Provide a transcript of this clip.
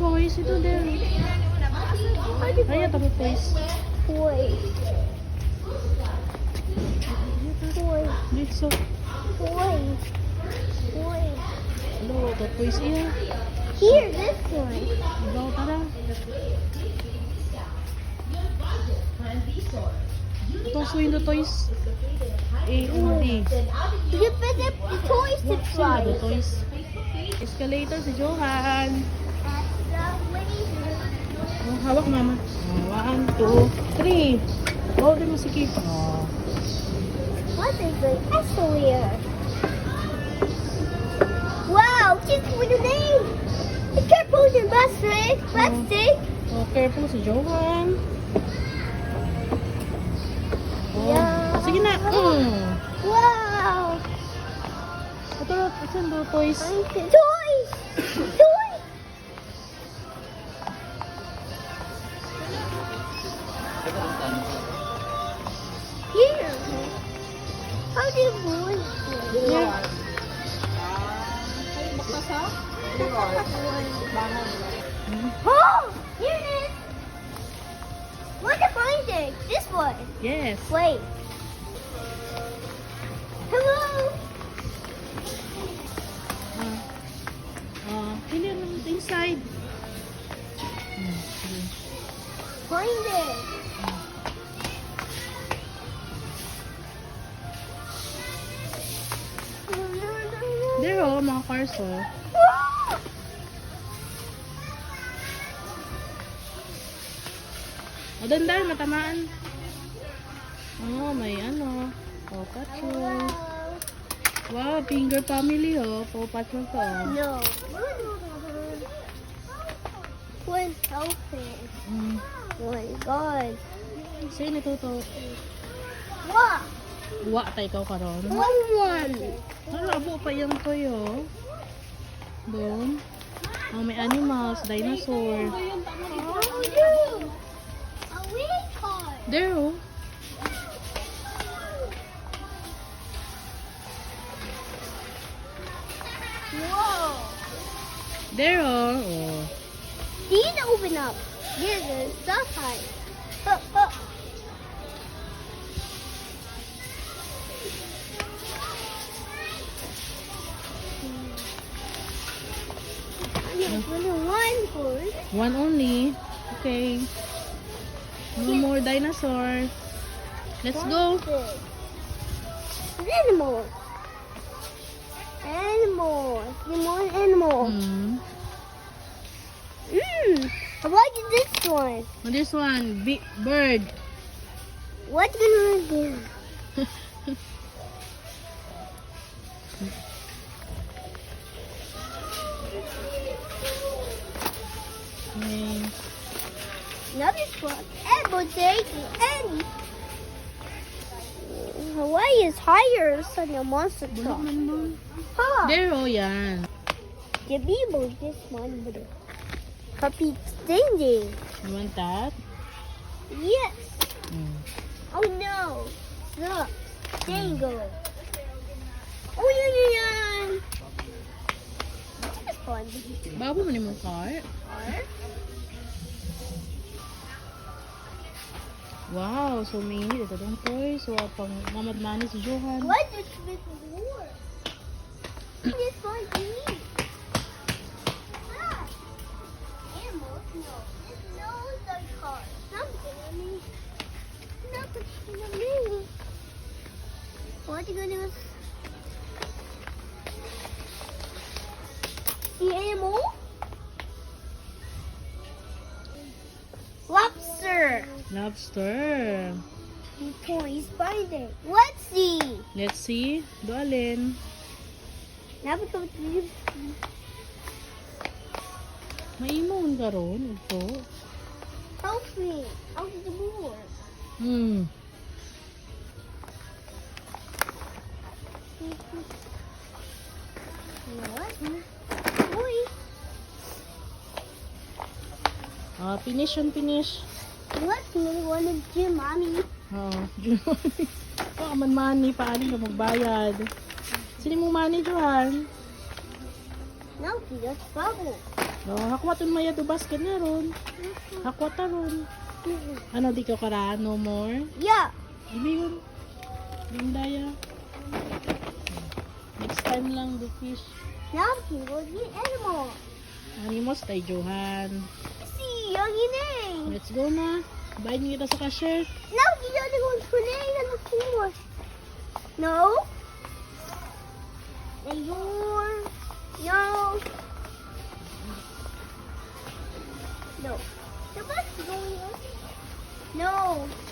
toys. Ito din. Ay, ito mo toys. Toy. Toy. Dito. Toy. Toy. Ano, ito toys iya. Here, this one. Ikaw, tara. Ito, so yung toys. A, O, D. You put the toys to Sino try. ba toys? Escalator si Johan. Oh, hawak mama. Oh, one, two, three. Oh, di mo sige. Oh. What is the escalator? Wow, kids with a name. Be careful with your plastic. Plastic. Oh, careful si Johan. Oh. Yeah. Sige na. Mm. Wow. Ito, ito toys. Toys. Toys. Oh, here it is. Where's the find it? This one. Yes. Wait. Hello. Ah, pili naman ito inside. Find it. There oh, mga cars oh. O, dandan, matamaan. Oh, may ano. Paw Patrol. Wow, finger family oh. Paw Patrol to oh. No. One elephant. Mm. Oh my god. Sa'yo nito to. What? Wa tayo ikaw karon. One one. Ano, abo pa yung toyo. Doon. Oh, may animals, dinosaur. A. There oh. Whoa. There oh. oh. These open up. Here's the stuff hide. One. One only. Okay. No more dinosaur. Let's go. Animal. Animal. Animal. Animal. Hmm. Mmm. I like this one. This one, big bird. What's gonna do? Another spot. And boutique. And Hawaii is higher than the monster Bulok truck. man doon. Huh? There oh, yan. The people this one but puppy stinging. You want that? Yes. Hmm. Oh no. Look. Dango. Oh yeah yeah yeah. This one. Babo mo ni mong car. Wow, so many. Ito dong toys. So, pang mamad-mani si Johan. What is this war? This one. Ah. Animals? No. This knows the car. Something on me. Nothing on me. What you gonna do? The animal? Lobster. Lobster. Toys binder. Let's see. Let's see. Go to Maimon ka ron. Ito. Help me out of the board. Hmm. What? Boy. Ah, finish yun, finish. What? You wanted to, mommy? Oo. Baka man money, paano ka magbayad? Sino mo money, Johan? No, that's bubble. Oh, hakwaton maya do basket na ron. Hakwata ron. Ano di ka kara no more? Yeah. Ibi yun. Gandaya. Next time lang the fish. Now people eat animals. Animals tay Johan. See, young in Let's go dat Bayad niyo die. No, you don't want to play. I don't want No? Ayun. No. No. No. No.